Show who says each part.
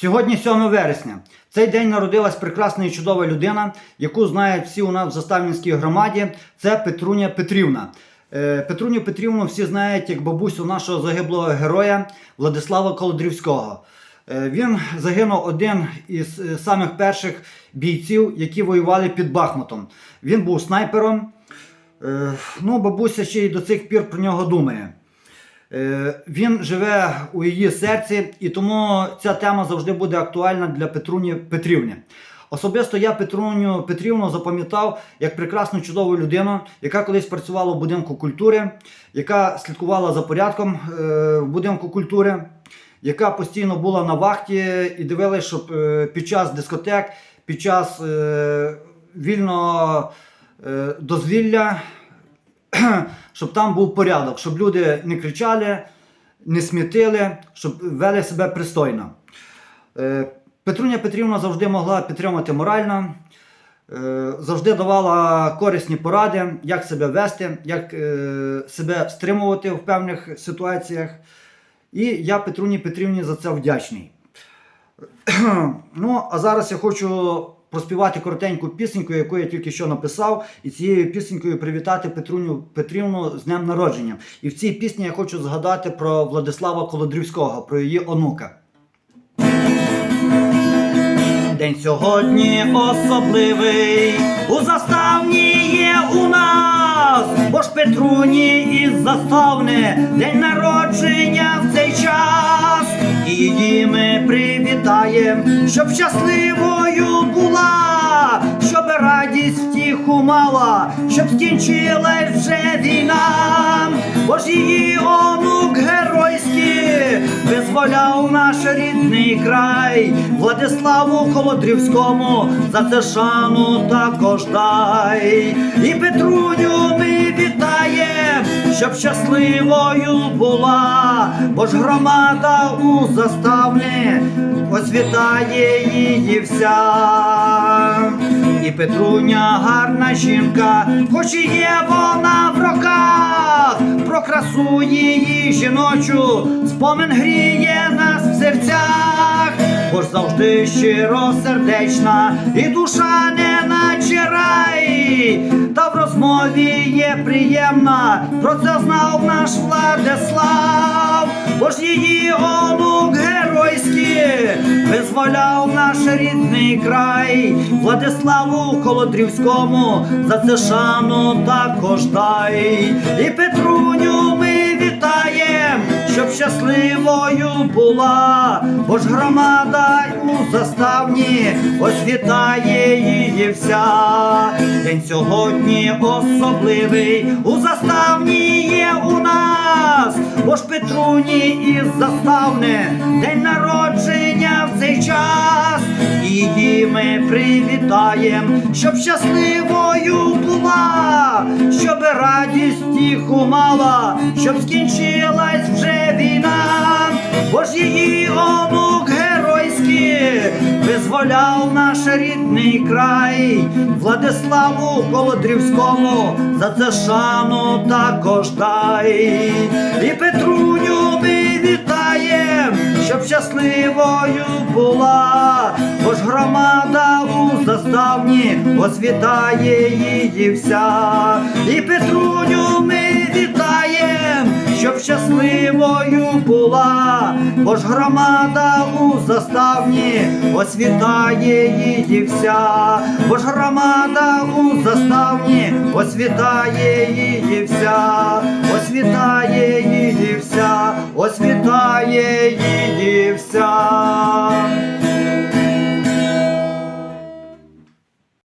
Speaker 1: Сьогодні 7 вересня. В цей день народилась прекрасна і чудова людина, яку знають всі у нас в Заставнівській громаді. Це Петруня Петрівна. Е, Петруню Петрівну всі знають як бабусю нашого загиблого героя Владислава Колодрівського. Е, Він загинув один із е, самих перших бійців, які воювали під Бахмутом. Він був снайпером. Ну, бабуся ще й до цих пір про нього думає. Е, Він живе у її серці, і тому ця тема завжди буде актуальна для Петруні Петрівни. Особисто я Петруню Петрівну запам'ятав як прекрасну чудову людину, яка колись працювала в будинку культури, яка слідкувала за порядком е, в будинку культури, яка постійно була на вахті і дивилась, щоб е, під час дискотек, під час вільного дозвілля щоб там був порядок, щоб люди не кричали, не смітили, щоб вели себе пристойно. Е, Петруня Петрівна завжди могла підтримати морально, е, завжди давала корисні поради, як себе вести, як е, себе стримувати в певних ситуаціях. І я Петруні Петрівні за це вдячний. Ну, а зараз я хочу проспівати коротеньку пісеньку, яку я тільки що написав, і цією пісенькою привітати Петруню Петрівну з днем народження. І в цій пісні я хочу згадати про Владислава Колодрівського, про її онука. День сьогодні особливий, у заставні є у нас, бо ж Петруні із заставни, день народження ми щоб щасливою була, щоб радість втіху мала, щоб скінчилась вже війна, бо ж її онук геройський визволяв наш рідний край, Владиславу Колодрівському за це шану також дай. І Петруню ми вітаєм, щоб щасливою була, бо ж громада у заставні ось вітає її вся. І Петруня гарна жінка, хоч і є вона в роках, про красу її жіночу, спомин гріє нас в серцях, бо ж завжди щиро сердечна, і душа не є приємна, про це знав наш Владислав, бо ж її онук геройський визволяв наш рідний край, Владиславу Колодрівському за це шану також дай. І Петруню щоб щасливою була, бо ж громада у заставні ось вітає її вся. День сьогодні особливий у заставні є у нас, бо ж Петруні із заставни день народження в цей час. Її ми привітаєм, щоб щасливою була, щоб мала, щоб скінчилась вже війна, бо ж її онук геройський визволяв наш рідний край, Владиславу Колодрівському за це шану також дай. І Петруню ми вітаєм, щоб щасливою була, у заставні ось вітає її вся. І Петруню ми вітаєм, щоб щасливою була, бо ж громада у заставні ось вітає її вся, бо ж громада у заставні ось вітає її вся, ось вітає її вся, ось вітає її вся.